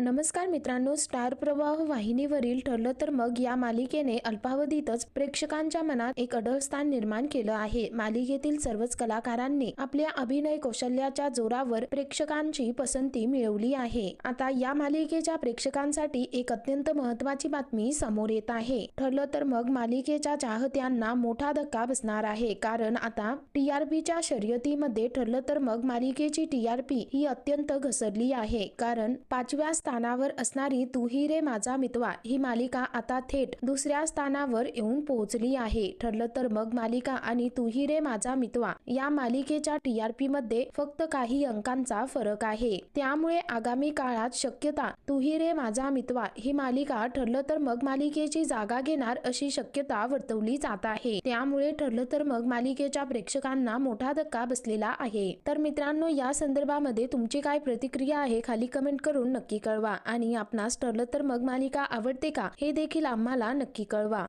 नमस्कार मित्रांनो स्टार प्रवाह वाहिनीवरील ठरलं तर मग या मालिकेने अल्पावधीतच प्रेक्षकांच्या मनात एक अडळ स्थान निर्माण केलं आहे. मालिकेतील सर्वच कलाकारांनी आपल्या अभिनय कौशल्याच्या जोरावर प्रेक्षकांची पसंती मिळवली आहे. आता या मालिकेच्या प्रेक्षकांसाठी एक अत्यंत महत्वाची बातमी समोर येत आहे. ठरलं तर मग मालिकेच्या चाहत्यांना मोठा धक्का बसणार आहे. कारण आता टीआरपीच्या शर्यतीमध्ये ठरलं तर मग मालिकेची टीआरपी ही अत्यंत घसरली आहे. कारण पाचव्या स्थानावर असणारी तुही रे माझा मितवा ही मालिका आता थेट दुसऱ्या स्थानावर येऊन पोहोचली आहे. ठरलं तर मग मालिका आणि तुही रे माझा मितवा या मालिकेच्या टीआरपी मध्ये फक्त काही अंकांचा फरक आहे. त्यामुळे आगामी काळात शक्यता तुही रे माझा मितवा ही मालिका ठरलं तर मग मालिकेची जागा घेणार अशी शक्यता वर्तवली जात आहे. त्यामुळे ठरलं तर मग मालिकेच्या प्रेक्षकांना मोठा धक्का बसलेला आहे. तर मित्रांनो या संदर्भामध्ये तुमची काय प्रतिक्रिया आहे खाली कमेंट करून नक्की कळवा आणि आपणास ठरलं तर मग मालिका आवडते का हे देखील आम्हाला नक्की कळवा.